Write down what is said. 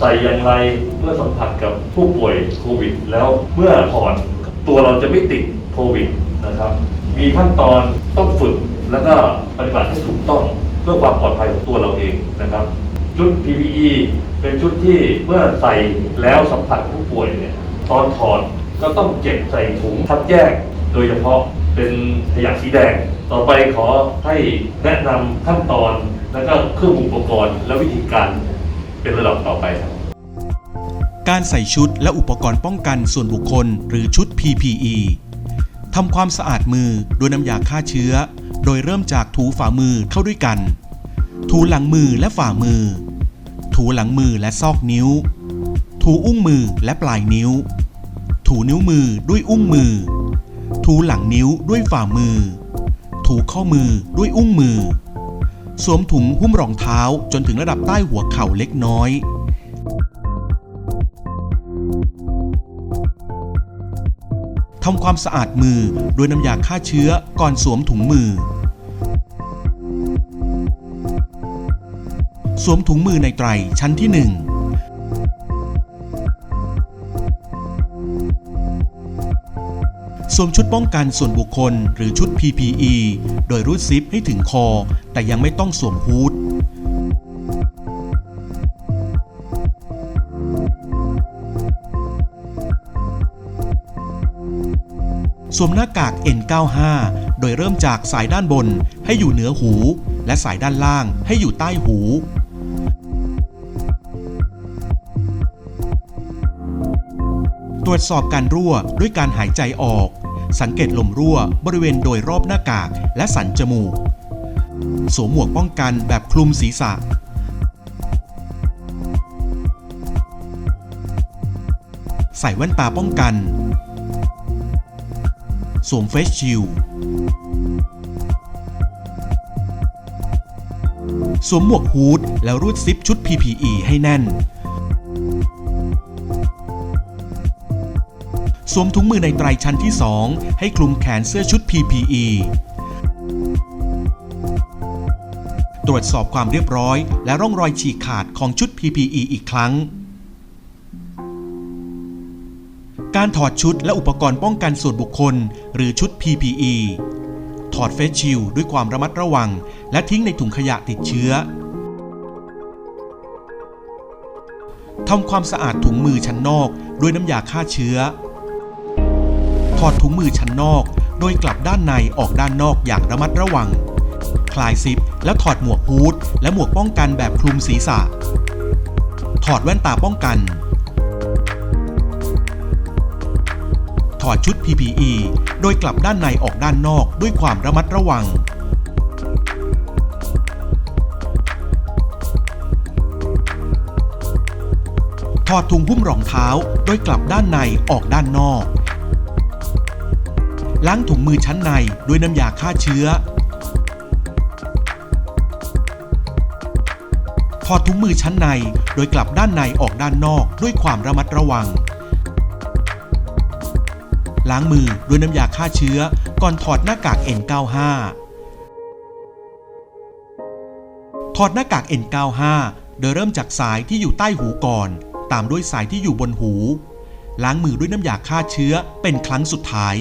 ใส่อย่างไรเมื่อสัมผัสกับผู้ป่วยโควิด แล้วเมื่อถอดตัวเราจะไม่ติดโควิดนะครับ มีขั้นตอนต้องฝึกแล้วก็ปฏิบัติให้ถูกต้องเพื่อความปลอดภัยของตัวเราเองนะครับ ชุด PPE เป็นชุดที่เมื่อใส่แล้วสัมผัสผู้ป่วยเนี่ยตอนถอดก็ต้องเก็บใส่ถุงคัดแยก โดยเฉพาะเป็นขยะสีแดง ต่อไปขอให้แนะนำขั้นตอน และก็เครื่องอุปกรณ์และวิธีการเป็นระดับต่อไปครับ การใส่ชุดและอุปกรณ์ป้องกันส่วนบุคคล หรือชุด PPE ทำความสะอาดมือด้วยน้ำยาฆ่าเชื้อ โดยเริ่มจากถูฝ่ามือเข้าด้วยกัน ถูหลังมือและฝ่ามือ ถูหลังมือและซอกนิ้ว ถูอุ้งมือและปลายนิ้ว ถูนิ้วมือด้วยอุ้งมือ ถูหลังนิ้วด้วยฝ่ามือ ถูข้อมือด้วยอุ้งมือ สวมถุงหุ้มรองเท้าจนถึงระดับใต้หัวเข่าเล็กน้อย ทำความสะอาดมือด้วยน้ำยาฆ่าเชื้อก่อนสวมถุงมือ สวมถุงมือในไตรชั้นที่ 1สวมชุดป้องกันส่วนบุคคลหรือชุด PPE โดยรูดซิปให้ถึงคอ แต่ยังไม่ต้องสวมฮูด วมหน้ากาก N95 โดยเริ่มจากสายด้านบนให้อยู่เหนือหู และสายด้านล่างให้อยู่ใต้หูตรวจสอบการรั่วด้วยการหายใจออก สังเกตลมรั่วบริเวณโดยรอบหน้ากากและสันจมูก สวมหมวกป้องกันแบบคลุมศีรษะ ใส่แว่นตาป้องกัน สวมเฟสชิลด์สวมหมวกฮูดแล้วรูดซิปชุด PPE ให้แน่น สวมถุงมือในไตรชั้นที่ 2 ให้คลุมแขนเสื้อชุด PPE ตรวจสอบความเรียบร้อยและร่องรอยฉีกขาดของชุด PPE อีกครั้ง การถอดชุดและอุปกรณ์ป้องกันส่วนบุคคล หรือชุด PPE ถอดเฟสชิลด์ด้วยความระมัดระวัง และทิ้งในถุงขยะติดเชื้อทำความสะอาดถุงมือชั้นนอกด้วยน้ำยาฆ่าเชื้อ ถอดถุงมือชั้นนอก โดยกลับด้านในออกด้านนอกอย่างระมัดระวัง คลายซิปแล้วถอดหมวกฮูดและหมวกป้องกันแบบคลุมศีรษะ ถอดแว่นตาป้องกัน ถอดชุด PPE โดยกลับด้านในออกด้านนอกด้วยความระมัดระวัง ถอดถุงหุ้มรองเท้า โดยกลับด้านในออกด้านนอก ล้างถุงมือชั้นในด้วยน้ำยาฆ่าเชื้อ ถอดถุงมือชั้นในโดยกลับด้านในออกด้านนอกด้วยความระมัดระวัง ล้างมือด้วยน้ำยาฆ่าเชื้อ ก่อนถอดหน้ากาก N95 ถอดหน้ากาก N95 โดยเริ่มจากสายที่อยู่ใต้หูก่อน ตามด้วยสายที่อยู่บนหู ล้างมือด้วยน้ำยาฆ่าเชื้อเป็นครั้งสุดท้าย